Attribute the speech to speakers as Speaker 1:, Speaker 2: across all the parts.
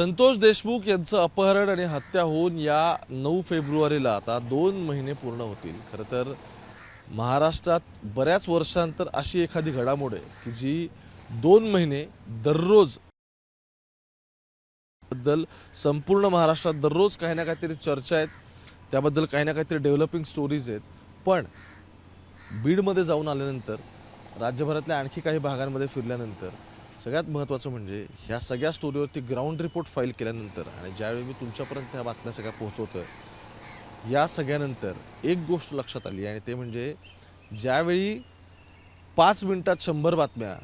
Speaker 1: संतोष देशमुख यांचं अपहरण आणि हत्या होऊन या नऊ फेब्रुवारीला आता दोन महिने पूर्ण होतील. खरं तर महाराष्ट्रात बऱ्याच वर्षांतर अशी एखादी घडामोड आहे की जी दोन महिने दररोजबद्दल संपूर्ण महाराष्ट्रात दररोज काही ना काहीतरी चर्चा आहेत. त्याबद्दल काही ना काहीतरी डेव्हलपिंग स्टोरीज आहेत. पण बीडमध्ये जाऊन आल्यानंतर राज्यभरातल्या आणखी काही भागांमध्ये फिरल्यानंतर सगळ्यात महत्त्वाचं म्हणजे ह्या सगळ्या स्टोरीवरती ग्राउंड रिपोर्ट फाईल केल्यानंतर आणि ज्यावेळी मी तुमच्यापर्यंत ह्या बातम्या सगळ्या पोहोचवतं या सगळ्यानंतर एक गोष्ट लक्षात आली आणि ते म्हणजे ज्यावेळी पाच मिनटात शंभर बातम्या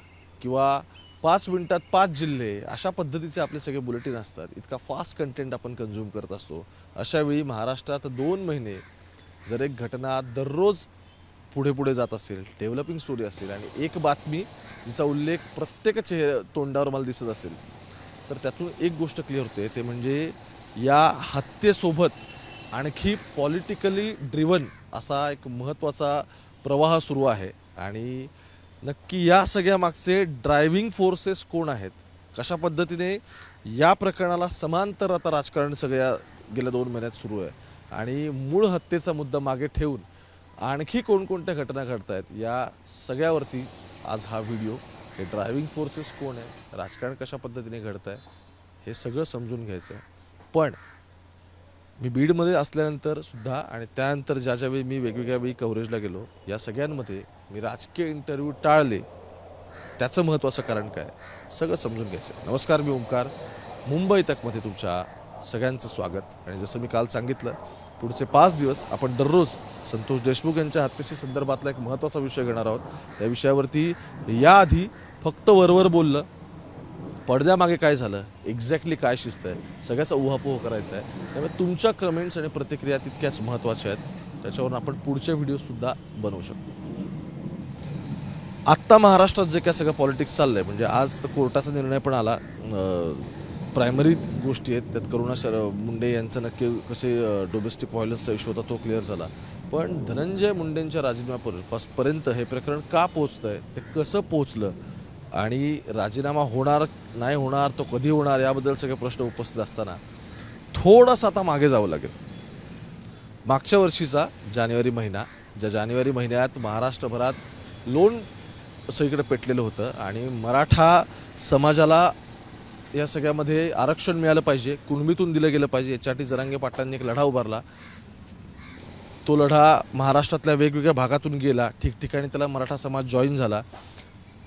Speaker 1: किंवा पाच मिनिटात पाच जिल्हे अशा पद्धतीचे आपले सगळे बुलेटिन असतात इतका फास्ट कंटेंट आपण कन्झ्युम करत असतो. अशावेळी महाराष्ट्रात दोन महिने जर एक घटना दररोज पुढे पुढे जात असेल डेव्हलपिंग स्टोरी असेल आणि एक बातमी जिचा उल्लेख प्रत्येक चेहऱ्या तोंडावर मला दिसत असेल तर त्यातून एक गोष्ट क्लिअर होते ते म्हणजे या हत्येसोबत आणखी पॉलिटिकली ड्रिवन असा एक महत्त्वाचा प्रवाह सुरू आहे. आणि नक्की या सगळ्या मागचे ड्रायव्हिंग फोर्सेस कोण आहेत? कशा पद्धतीने या प्रकरणाला समांतर आता राजकारण सगळ्या गेल्या दोन महिन्यात सुरू आहे. आणि मूळ हत्येचा मुद्दा मागे ठेवून आणखी कोणकोणत्या घटना घडत आहेत या सगळ्यावरती आज हा व्हिडिओ. हे ड्रायव्हिंग फोर्सेस कोण आहे? राजकारण कशा पद्धतीने घडत आहे हे सगळं समजून घ्यायचं आहे पण मी बीडमध्ये असल्यानंतर सुद्धा आणि त्यानंतर ज्या ज्यावेळी मी वेगवेगळ्या वेळी कव्हरेजला गेलो या सगळ्यांमध्ये मी राजकीय इंटरव्ह्यू टाळले. त्याचं महत्त्वाचं कारण काय? सगळं समजून घ्यायचं नमस्कार मी ओंकार. मुंबई तकमध्ये तुमच्या सगळ्यांचं स्वागत. आणि जसं मी काल सांगितलं पुढचे पाच दिवस आपण दररोज संतोष देशमुख यांच्या हत्येशी संदर्भातला एक महत्त्वाचा विषय घेणार आहोत. त्या विषयावरती याआधी फक्त वरवर बोललं. पडद्यामागे काय झालं? एक्झॅक्टली काय शिस्त आहे? सगळ्याचा उहापोह करायचा आहे. त्यामुळे तुमच्या कमेंट्स आणि प्रतिक्रिया तितक्याच महत्त्वाच्या आहेत. त्याच्यावरून आपण पुढचे व्हिडिओसुद्धा बनवू शकतो. आत्ता महाराष्ट्रात जे काय सगळं पॉलिटिक्स चाललं आहे म्हणजे आज तर कोर्टाचा निर्णय पण आला. प्रायमरी गोष्टी आहेत त्यात करुणा शर मुंडे यांचं नक्की कसे डोमेस्टिक व्हायलन्सचा इश्यू होता तो क्लिअर झाला. पण धनंजय मुंडेंच्या राजीनाम्यापर्यंत हे प्रकरण का पोचतं आहे ते कसं पोचलं आणि राजीनामा होणार नाही होणार तो कधी होणार याबद्दल सगळे प्रश्न उपस्थित असताना थोडंसं आता मागे जावं लागेल. मागच्या वर्षीचा जानेवारी महिना ज्या जानेवारी महिन्यात महाराष्ट्रभरात लोन सगळीकडे पेटलेलं होतं आणि मराठा समाजाला या सगळ्यामध्ये आरक्षण मिळालं पाहिजे कुणबीतून दिलं गेलं पाहिजे याच्यासाठी जरांगे पाटलांनी एक लढा उभारला. तो लढा महाराष्ट्रातल्या वेगवेगळ्या भागातून गेला ठिकठिकाणी त्याला मराठा समाज जॉईन झाला.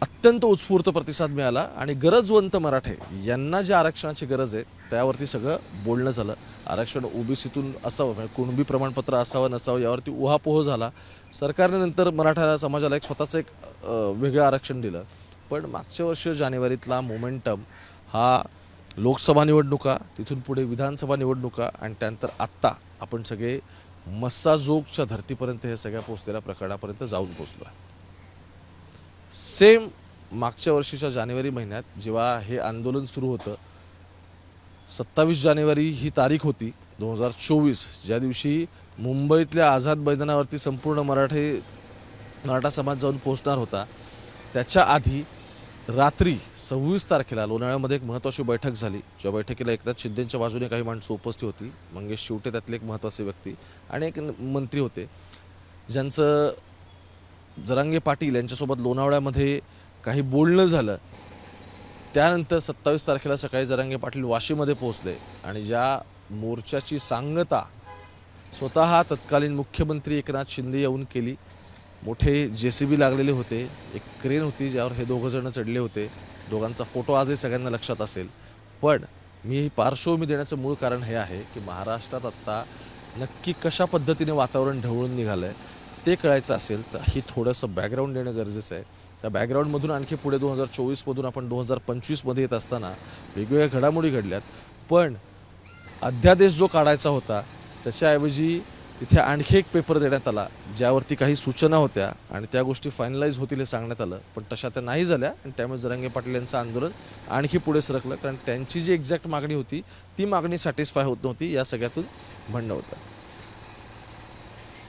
Speaker 1: अत्यंत उत्स्फूर्त प्रतिसाद मिळाला आणि गरजवंत मराठे यांना जे आरक्षणाची गरज आहे त्यावरती सगळं बोलणं झालं. आरक्षण ओबीसीतून असावं म्हणजे कुणबी प्रमाणपत्र असावं नसावं यावरती उहापोह झाला. सरकारने नंतर मराठा समाजाला एक स्वतःचं एक वेगळं आरक्षण दिलं. पण मागच्या वर्ष जानेवारीतला मोमेंटम हा लोकसभा निवडणुका तिथून पुढे विधानसभा निवडणुका आणि त्यानंतर आत्ता आपण सगळे मस्साजोगच्या धर्तीपर्यंत हे सगळ्या पोचलेल्या प्रकरणापर्यंत जाऊन पोचलो आहे. सेम मागच्या वर्षीच्या जानेवारी महिन्यात जेव्हा हे आंदोलन सुरू होतं सत्तावीस जानेवारी ही तारीख होती दोन हजार चोवीस ज्या दिवशी मुंबईतल्या आझाद मैदानावरती संपूर्ण मराठी मराठा समाज जाऊन पोहोचणार होता त्याच्या आधी रात्री सव्वीस तारखेला लोणाळ्यामध्ये एक महत्त्वाची बैठक झाली. ज्या बैठकीला एकनाथ शिंदेच्या बाजूने काही माणसं उपस्थित होती. मंगेश शिवटे त्यातले एक महत्त्वाचे व्यक्ती आणि एक मंत्री होते. ज्यांचं जरांगे पाटील यांच्यासोबत लोणावळ्यामध्ये काही बोलणं झालं. त्यानंतर सत्तावीस तारखेला सकाळी जरांगे पाटील वाशीमध्ये पोहोचले आणि ज्या मोर्चाची सांगता स्वतः तत्कालीन मुख्यमंत्री एकनाथ शिंदे येऊन केली मोठे जे सी बी लागलेले होते एक क्रेन होती ज्यावर हे दोघंजणं चढले होते. दोघांचा फोटो आजही सगळ्यांना लक्षात असेल. पण मी ही पार्श्वभूमी देण्याचं मूळ कारण हे आहे की महाराष्ट्रात आत्ता नक्की कशा पद्धतीने वातावरण ढवळून निघालं आहे ते कळायचं असेल तर ही थोडंसं बॅकग्राऊंड देणं गरजेचं आहे. त्या बॅकग्राऊंडमधून आणखी पुढे दोन हजार चोवीसमधून आपण दोन हजार पंचवीसमध्ये येत असताना वेगवेगळ्या घडामोडी घडल्यात. पण अध्यादेश जो काढायचा होता त्याच्याऐवजी तिथे आणखी एक पेपर देण्यात आला ज्यावरती काही सूचना होत्या आणि त्या गोष्टी फायनलाईज होतील हे सांगण्यात आलं. पण तशा त्या नाही झाल्या आणि त्यामुळे जरांगे पाटील यांचं आंदोलन आणखी पुढे सरकलं. कारण त्यांची जी एक्झॅक्ट मागणी होती ती मागणी सॅटिस्फाय होत नव्हती या सगळ्यातून म्हणणं होतं.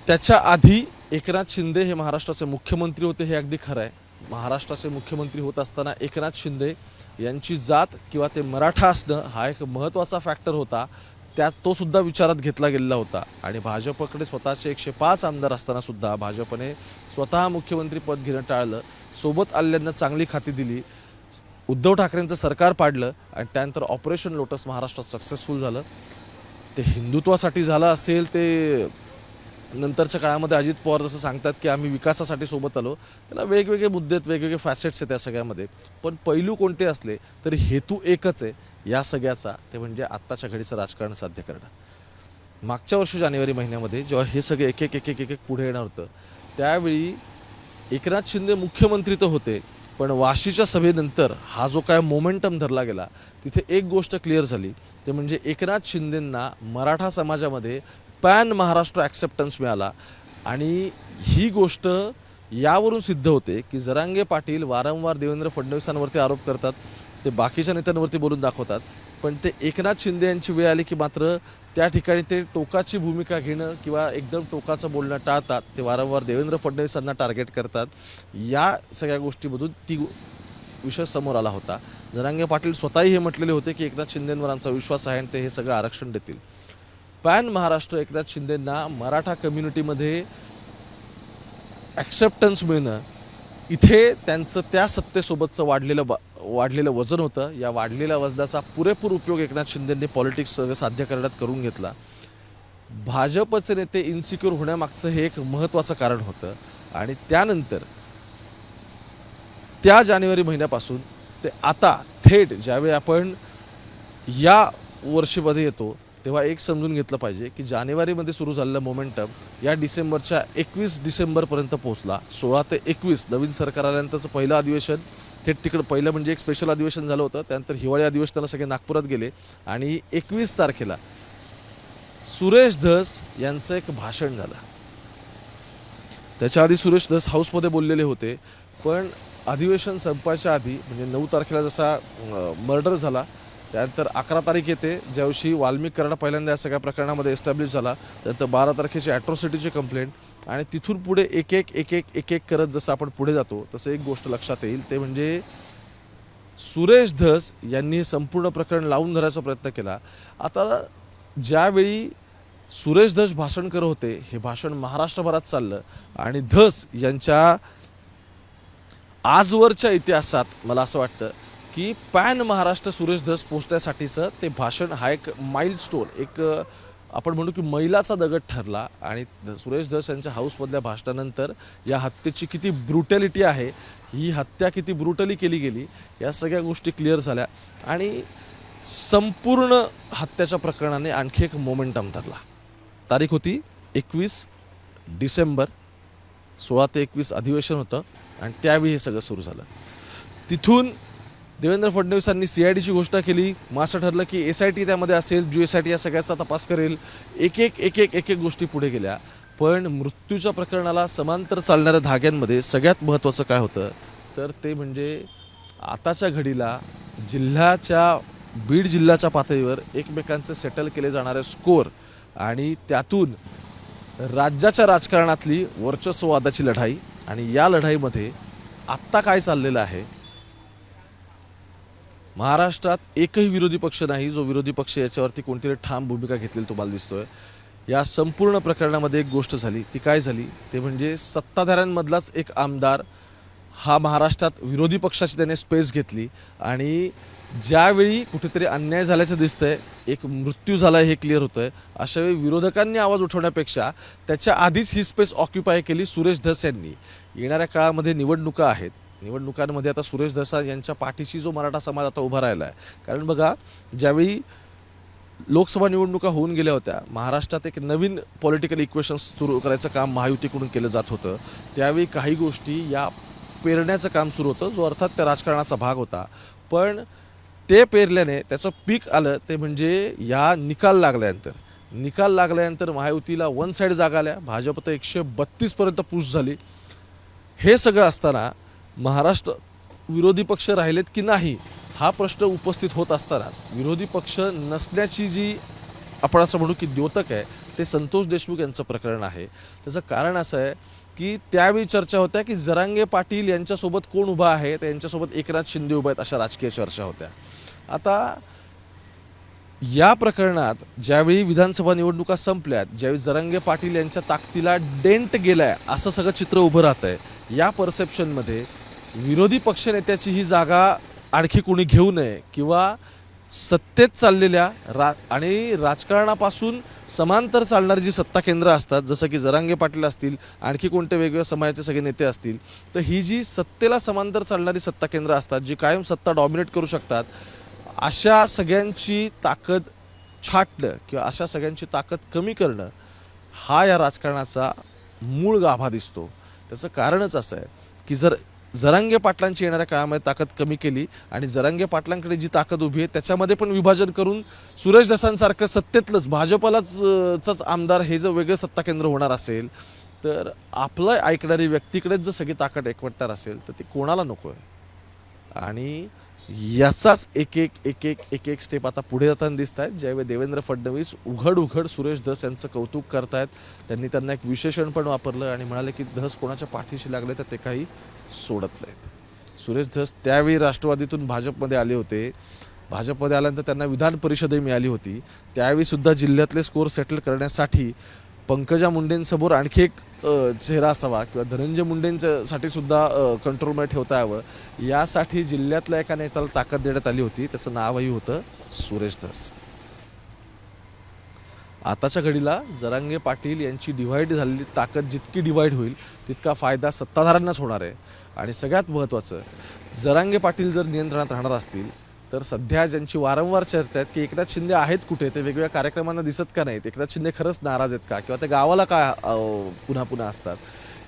Speaker 1: त्याच्या आधी एकनाथ शिंदे हे महाराष्ट्राचे मुख्यमंत्री होते हे अगदी खरं आहे. महाराष्ट्राचे मुख्यमंत्री होत असताना एकनाथ शिंदे यांची जात किंवा ते मराठा असणं हा एक महत्त्वाचा फॅक्टर होता. त्यात तो सुद्धा विचारात घेतला गेलेला होता. आणि भाजपकडे स्वतःचे एकशे पाच आमदार असताना सुद्धा भाजपने स्वतः मुख्यमंत्री पद घेणं टाळलं. सोबत आलेल्यांना चांगली खाती दिली. उद्धव ठाकरेंचं सरकार पाडलं आणि त्यानंतर ऑपरेशन लोटस महाराष्ट्रात सक्सेसफुल झालं. ते हिंदुत्वासाठी झालं असेल ते नंतरच्या काळामध्ये अजित पवार जसं सांगतात की आम्ही विकासासाठी सोबत आलो. त्याला वेगवेगळे मुद्दे आहेत वेगवेगळे फॅसेट्स आहेत त्या सगळ्यामध्ये. पण पैलू कोणते असले तरी हेतू एकच आहे. या सगळ्याचा ते म्हणजे आत्ताच्या घडीचं राजकारण साध्य करणं. मागच्या वर्षी जानेवारी महिन्यामध्ये जेव्हा हे सगळे एक एक एक एक एक एक पुढे येणार होतं त्यावेळी एकनाथ शिंदे मुख्यमंत्री तर होते पण वाशीच्या सभेनंतर हा जो काय मोमेंटम धरला गेला तिथे एक गोष्ट क्लिअर झाली ते म्हणजे एकनाथ शिंदेंना मराठा समाजामध्ये पॅन महाराष्ट्र ॲक्सेप्टन्स मिळाला. आणि ही गोष्ट यावरून सिद्ध होते की जरांगे पाटील वारंवार देवेंद्र फडणवीसांवरती आरोप करतात ते बाकीच्या नेत्यांवरती बोलून दाखवतात. पण ते एकनाथ शिंदे यांची वेळ आली की मात्र त्या ठिकाणी ते टोकाची भूमिका घेणं किंवा एकदम टोकाचं बोलणं टाळतात. ते वारंवार देवेंद्र फडणवीसांना टार्गेट करतात. या सगळ्या गोष्टीमधून ती विषय समोर आला होता. जनांगे पाटील स्वतःही हे म्हटलेले होते की एकनाथ शिंदेंवर आमचा विश्वास आहे आणि ते हे सगळं आरक्षण देतील. पॅन महाराष्ट्र एकनाथ शिंदेंना मराठा कम्युनिटीमध्ये ॲक्सेप्टन्स मिळणं इथे त्यांचं त्या सत्तेसोबतचं वाढलेलं बा वाढलेलं वजन होतं. या वाढलेल्या वजनाचा पुरेपूर उपयोग एकनाथ शिंदेंनी पॉलिटिक्स साध्य करण्यात करून घेतला. भाजपचे नेते इन्सिक्युअर होण्यामागचं हे एक महत्त्वाचं कारण होतं. आणि त्यानंतर त्या जानेवारी महिन्यापासून ते आता थेट ज्यावेळी आपण या वर्षीमध्ये येतो तेव्हा एक समजून घेतलं पाहिजे की जानेवारीमध्ये सुरू झालेलं मोमेंटम या डिसेंबरच्या एकवीस डिसेंबरपर्यंत पोहोचला. सोळा ते एकवीस नवीन सरकार आल्यानंतरचं पहिलं अधिवेशन थेट तिकडं पहिलं म्हणजे एक स्पेशल अधिवेशन झालं होतं. त्यानंतर हिवाळी अधिवेशनाला सगळे नागपुरात गेले. आणि एकवीस तारखेला सुरेश धस यांचं एक भाषण झालं. त्याच्या आधी सुरेश धस हाऊसमध्ये बोललेले होते. पण अधिवेशन संपायच्या आधी म्हणजे नऊ तारखेला जसा मर्डर झाला त्यानंतर अकरा तारीख येते ज्या दिवशी वाल्मिक कराडा पहिल्यांदा या सगळ्या प्रकरणामध्ये एस्टॅब्लिश झाला. त्यानंतर बारा तारखेची ॲट्रॉसिटीची कंप्लेंट आणि तिथून पुढे एक एक एक एक एक एक करत जसं आपण पुढे जातो तसं एक गोष्ट लक्षात येईल. ते म्हणजे सुरेश धस यांनी संपूर्ण प्रकरण लावून धरायचा प्रयत्न केला. आता ज्यावेळी सुरेश धस भाषण करत होते हे भाषण महाराष्ट्रभरात चाललं आणि धस यांच्या आजवरच्या इतिहासात मला असं वाटतं की पॅन महाराष्ट्र सुरेश धस पोचण्यासाठीचं ते भाषण हा एक माइल स्टोन एक आपण म्हणू की मैलाचा दगड ठरला. आणि सुरेश धस यांच्या हाऊसमधल्या भाषणानंतर या हत्येची किती ब्रुटॅलिटी आहे ही हत्या किती ब्रुटली केली गेली या सगळ्या गोष्टी क्लिअर झाल्या. आणि संपूर्ण हत्याच्या प्रकरणाने आणखी एक मोमेंटम धरला. तारीख होती एकवीस डिसेंबर सोळा ते एकवीस अधिवेशन होतं आणि त्यावेळी हे सगळं सुरू झालं. तिथून देवेंद्र फडणवीसांनी सी आय डीची घोषणा केली. मग असं ठरलं की एस आय टी त्यामध्ये असेल जी एस आय टी या सगळ्याचा तपास करेल. एक एक एक एक एक एक गोष्टी पुढे गेल्या. पण मृत्यूच्या प्रकरणाला समांतर चालणाऱ्या धाग्यांमध्ये सगळ्यात महत्त्वाचं काय होतं? तर ते म्हणजे आताच्या घडीला जिल्ह्याच्या बीड जिल्ह्याच्या पातळीवर एकमेकांचे सेटल केले जाणारे स्कोर आणि त्यातून राज्याच्या राजकारणातली वर्चस्ववादाची लढाई आणि या लढाईमध्ये आत्ता काय चाललेलं आहे महाराष्ट्रात एकही विरोधी पक्ष नाही जो विरोधी पक्ष याच्यावरती कोणतीतरी ठाम भूमिका घेतलेली तुम्हाला दिसतोय. या संपूर्ण प्रकरणामध्ये एक गोष्ट झाली ती काय झाली? ते म्हणजे सत्ताधाऱ्यांमधलाच एक आमदार हा महाराष्ट्रात विरोधी पक्षाची त्याने स्पेस घेतली आणि ज्यावेळी कुठेतरी अन्याय झाल्याचं दिसतंय एक मृत्यू झाला हे क्लिअर होतंय. अशा वेळी विरोधकांनी आवाज उठवण्यापेक्षा त्याच्या आधीच ही स्पेस ऑक्युपाय केली सुरेश धस यांनी. येणाऱ्या काळामध्ये निवडणुका आहेत निवडणुकांमध्ये आता सुरेश दसा यांच्या पाठीशी जो मराठा समाज आता उभा राहिला आहे. कारण बघा ज्यावेळी लोकसभा निवडणुका होऊन गेल्या होत्या महाराष्ट्रात एक नवीन पॉलिटिकल इक्वेशन्स सुरू करायचं काम महायुतीकडून केलं जात होतं त्यावेळी काही गोष्टी या पेरण्याचं काम सुरू होतं जो अर्थात त्या राजकारणाचा भाग होता. पण ते पेरल्याने त्याचं पीक आलं ते म्हणजे या निकाल लागल्यानंतर. निकाल लागल्यानंतर महायुतीला वन साईड जागा आल्या भाजप तर एकशे बत्तीसपर्यंत पुश झाली. हे सगळं असताना महाराष्ट्र विरोधी पक्ष राहिलेत की नाही हा प्रश्न उपस्थित होत असतानाच विरोधी पक्ष नसण्याची जी आपण असं म्हणू की द्योतक आहे ते संतोष देशमुख यांचं प्रकरण आहे. त्याचं कारण असं आहे की त्यावेळी चर्चा होत्या की जरांगे पाटील यांच्यासोबत कोण उभा आहे तर यांच्यासोबत एकनाथ शिंदे उभा आहेत अशा राजकीय चर्चा होत्या. आता या प्रकरणात ज्यावेळी विधानसभा निवडणुका संपल्यात ज्यावेळी जरांगे पाटील यांच्या ताकदीला डेंट गेलाय असं सगळं चित्र उभं राहतंय. आहे या परसेप्शनमध्ये विरोधी पक्षनेत्याची ही जागा आणखी कोणी घेऊ नये किंवा सत्तेत चाललेल्या रा आणि राजकारणापासून समांतर चालणारी जी सत्ता केंद्र असतात जसं की जरांगे पाटील असतील आणखी कोणते वेगवेगळ्या समाजाचे सगळे नेते असतील तर ही जी सत्तेला समांतर चालणारी सत्ता केंद्र असतात जी कायम सत्ता डॉमिनेट करू शकतात अशा सगळ्यांची ताकद छाटणं किंवा अशा सगळ्यांची ताकद कमी करणं हा या राजकारणाचा मूळ गाभा दिसतो. त्याचं कारणच असं आहे की जर जरांगे पाटलांची येणाऱ्या काळामध्ये ताकद कमी केली आणि जरांगे पाटलांकडे जी ताकद उभी आहे त्याच्यामध्ये पण विभाजन करून सुरेश दसांसारखं सत्तेतलंच भाजपलाच चंच आमदार हे जर वेगळं सत्ता केंद्र होणार असेल तर आपलं ऐकणारी व्यक्तीकडेच जर सगळी ताकद एकवटणार असेल तर ती कोणाला नको आहे? आणि याचाच एक एक एक एक एक एक स्टेप आता पुढे जाताना दिसत आहेत ज्यावेळी देवेंद्र फडणवीस उघड उघड सुरेश धस यांचं कौतुक करतायत त्यांनी त्यांना एक विशेषण पण वापरलं आणि म्हणाले की धस कोणाच्या पाठीशी लागले तर ते काही सोडत नाहीत. सुरेश धस त्यावेळी राष्ट्रवादीतून भाजपमध्ये आले होते. भाजपमध्ये आल्यानंतर त्यांना विधान परिषदही मिळाली होती. त्यावेळीसुद्धा जिल्ह्यातले स्कोर सेटल करण्यासाठी पंकजा मुंडेंसमोर आणखी एक चेहरा असावा किंवा धनंजय मुंडेंसाठी सुद्धा कंट्रोलमध्ये ठेवता यावं. यासाठी जिल्ह्यातल्या एका नेत्याला ताकद देण्यात आली होती. त्याचं नावही होतं सुरेश धस. आताच्या घडीला जरांगे पाटील यांची डिव्हाइड झालेली ताकद जितकी डिव्हाइड होईल तितका फायदा सत्ताधाऱ्यांनाच होणार आहे. आणि सगळ्यात महत्त्वाचं जरांगे पाटील जर नियंत्रणात राहणार असतील तर सध्या ज्यांची वारंवार चर्चा आहेत की एकनाथ शिंदे आहेत कुठे ते वेगवेगळ्या कार्यक्रमांना दिसत का नाहीत? एकनाथ शिंदे खरंच नाराज आहेत का? किंवा ते गावाला का पुन्हा पुन्हा असतात?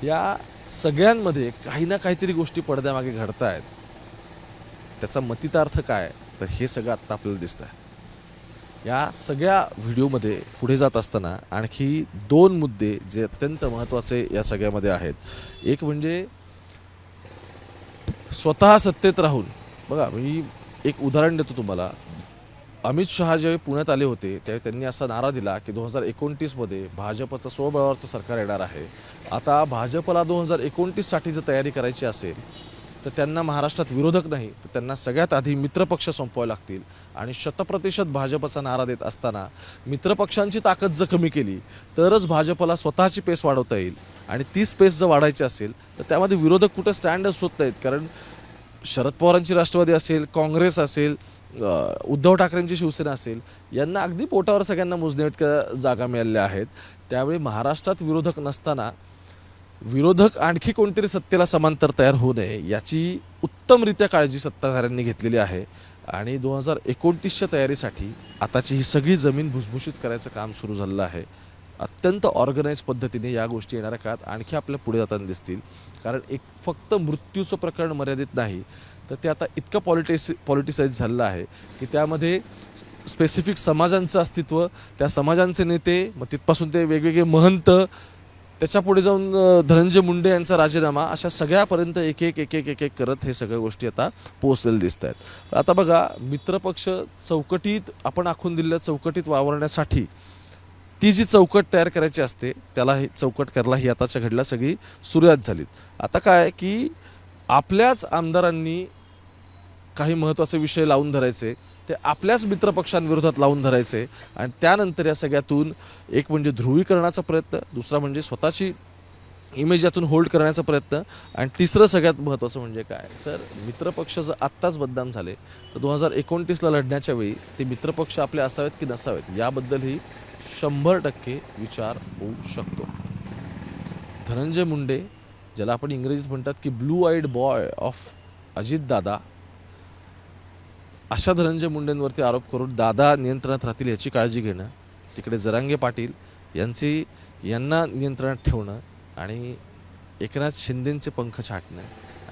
Speaker 1: या सगळ्यांमध्ये काही ना काहीतरी गोष्टी पडद्यामागे घडत आहेत त्याचा मतितार्थ काय? तर हे सगळं आत्ता आपल्याला दिसतं आहे या सगळ्या व्हिडिओमध्ये पुढे जात असताना आणखी दोन मुद्दे जे अत्यंत महत्त्वाचे या सगळ्यामध्ये आहेत. एक म्हणजे स्वतः सत्तेत राहून बघा मी एक उदाहरण देतो तुम्हाला. अमित शहा ज्यावेळी पुण्यात आले होते त्यावेळी त्यांनी असा नारा दिला की दोन हजार एकोणतीसमध्ये भाजपचं स्वबळावरचं सरकार येणार आहे. आता भाजपला दोन हजार एकोणतीससाठी जर तयारी करायची असेल तर त्यांना महाराष्ट्रात विरोधक नाही तर त्यांना सगळ्यात आधी मित्रपक्ष संपवावे लागतील. आणि शतप्रतिशत भाजपचा नारा देत असताना मित्रपक्षांची ताकद जर कमी केली तरच भाजपला स्वतःची पेस वाढवता येईल. आणि ती स्पेस जर वाढायची असेल तर त्यामध्ये विरोधक कुठं स्टँडच होत नाहीत. कारण शरद पवारांची राष्ट्रवादी असेल काँग्रेस असेल उद्धव ठाकरेंची शिवसेना असेल यांना अगदी पोटावर सगळ्यांना मोजण्याइतक्या जागा मिळालेल्या आहेत. त्यावेळी महाराष्ट्रात विरोधक नसताना विरोधक आणखी कोणतरी सत्तेला समांतर तयार होऊ नये याची उत्तमरित्या काळजी सत्ताधाऱ्यांनी घेतलेली आहे. आणि दोन हजार एकोणतीसच्या तयारीसाठी आताची ही सगळी जमीन भुसभुशीत करायचं काम सुरू झालेलं आहे. अत्यंत ऑर्गनाईज पद्धतीने या गोष्टी येणाऱ्या काळात आणखी आपल्या पुढे जाताना दिसतील. कारण एक फक्त मृत्यूचं प्रकरण मर्यादित नाही तर ते आता इतकं पॉलिटिस पॉलिटिसाईज झालेलं आहे की त्यामध्ये स्पेसिफिक समाजांचं अस्तित्व त्या समाजांचे नेते मग तिथपासून ते वेगवेगळे महंत त्याच्यापुढे जाऊन धनंजय मुंडे यांचा राजीनामा अशा सगळ्यापर्यंत एक एक एक एक एक एक करत हे सगळ्या गोष्टी आता पोहोचलेल्या दिसत आहेत. आता बघा मित्रपक्ष चौकटीत आपण आखून दिलेल्या चौकटीत वावरण्यासाठी ती जी चौकट तयार करायची असते त्याला हे चौकट करायला ही आताच्या घडीला सगळी सुरुवात झालीत. आता काय की आपल्याच आमदारांनी काही महत्त्वाचे विषय लावून धरायचे ते आपल्याच मित्रपक्षांविरोधात लावून धरायचे आणि त्यानंतर या सगळ्यातून एक म्हणजे ध्रुवीकरणाचा प्रयत्न दुसरा म्हणजे स्वतःची इमेज यातून होल्ड करण्याचा प्रयत्न आणि तिसरं सगळ्यात महत्त्वाचं म्हणजे काय? तर मित्रपक्ष जर आत्ताच बदनाम झाले तर दोन हजार एकोणतीसला लढण्याच्या वेळी ते मित्रपक्ष आपले असावेत की नसावेत याबद्दलही शंभर टक्के विचार होऊ शकतो. धनंजय मुंडे ज्याला आपण इंग्रजीत म्हणतात की blue eyed boy of Ajitdada अशा धनंजय मुंडेंवरती आरोप करून दादा नियंत्रणात राहतील याची काळजी घेणं तिकडे जरांगे पाटील यांची यांना नियंत्रणात ठेवणं आणि एकनाथ शिंदेंचे पंख छाटणं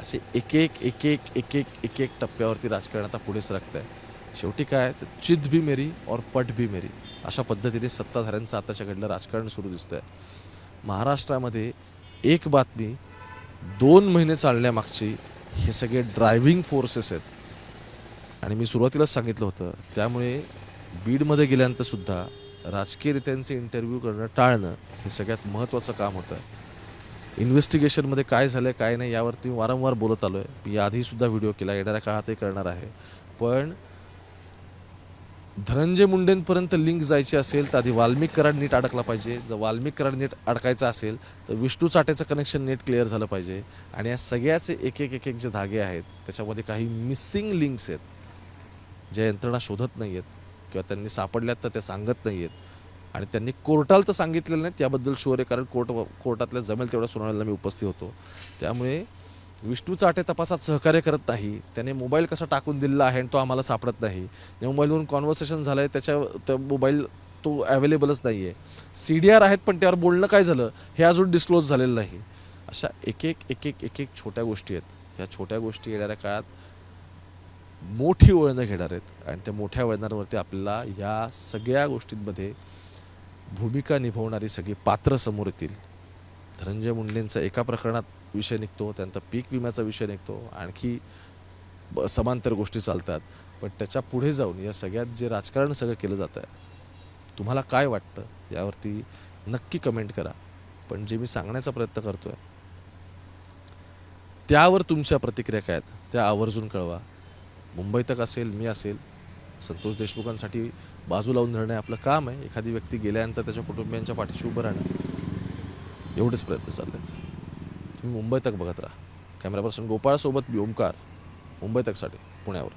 Speaker 1: असे एक एक एक एक एक एक एक एक टप्प्यावरती राजकारण आता पुढे सरकतं आहे शेवटी काय? तर चित भी मेरी और पट भी मेरी. अशा पद्धतीने सत्ताधाऱ्यांचं आताच्या घडलं राजकारण सुरू दिसतं आहे महाराष्ट्रामध्ये एक बातमी दोन महिने चालण्यामागची हे सगळे ड्रायव्हिंग फोर्सेस आहेत. आणि मी सुरुवातीलाच सांगितलं होतं त्यामुळे बीडमध्ये गेल्यानंतरसुद्धा राजकीय नेत्यांचे इंटरव्ह्यू करणं टाळणं हे सगळ्यात महत्त्वाचं काम होतं. इन्व्हेस्टिगेशनमध्ये काय झालं आहे काय नाही यावरती मी वारंवार बोलत आलो आहे मी आधीसुद्धा व्हिडिओ केला येणाऱ्या काळातही करणार आहे. पण धनंजय मुंडेंपर्यंत लिंक जायची असेल तर आधी वाल्मिक कराड नीट अडकला पाहिजे. जर वाल्मिक कराड नीट अडकायचं असेल तर विष्णू चाट्याचं कनेक्शन नीट क्लिअर झालं पाहिजे. आणि या सगळ्याचे एक एक एक एक जे धागे आहेत. त्याच्यामध्ये काही मिसिंग लिंक्स आहेत ज्या यंत्रणा शोधत नाही आहेत किंवा त्यांनी सापडल्यात तर त्या सांगत नाही आहेत आणि त्यांनी कोर्टाला तर सांगितलेलं नाही त्याबद्दल शुअर आहे कारण कोर्ट कोर्टातल्या जमेल तेवढ्या सुनावणीला मी उपस्थित होतो. त्यामुळे विष्णू चाटे तपासात सहकार्य करत नाही. त्याने मोबाईल कसा टाकून दिलेला आहे आणि तो आम्हाला सापडत नाही. त्या मोबाईलवरून कॉन्व्हर्सेशन झालं आहे त्याच्या त्या मोबाईल तो अवेलेबलच नाही आहे सी डी आर आहेत पण त्यावर बोलणं काय झालं हे अजून डिस्क्लोज झालेलं नाही. अशा एक एक एक एक एक एक छोट्या गोष्टी आहेत. ह्या छोट्या गोष्टी येणाऱ्या काळात मोठी वळणं घेणार आहेत. आणि त्या मोठ्या वळणांवरती आपल्याला या सगळ्या गोष्टींमध्ये भूमिका निभावणारी सगळी पात्र समोर येतील. धनंजय मुंडेंचं एका प्रकरणात विषय निघतो त्यानंतर पीक विम्याचा विषय निघतो आणखी ब- समांतर गोष्टी चालतात. पण त्याच्या पुढे जाऊन या सगळ्यात जे राजकारण सगळं केलं जातं आहे तुम्हाला काय वाटतं? यावरती नक्की कमेंट करा. पण जे मी सांगण्याचा प्रयत्न करतो आहे त्यावर तुमच्या प्रतिक्रिया काय आहेत? त्या आवर्जून कळवा. मुंबई तक असेल मी असेल संतोष देशमुखांसाठी बाजू लावून धरणं आपलं काम आहे. एखादी व्यक्ती गेल्यानंतर त्याच्या कुटुंबियांच्या पाठीशी उभं राहणं. एवढेच प्रयत्न चालले आहेत तुम्ही मुंबई तक बघत राहा. कॅमेरा पर्सन गोपाळसोबत बी ओमकार मुंबई तकसाठी पुण्यावर.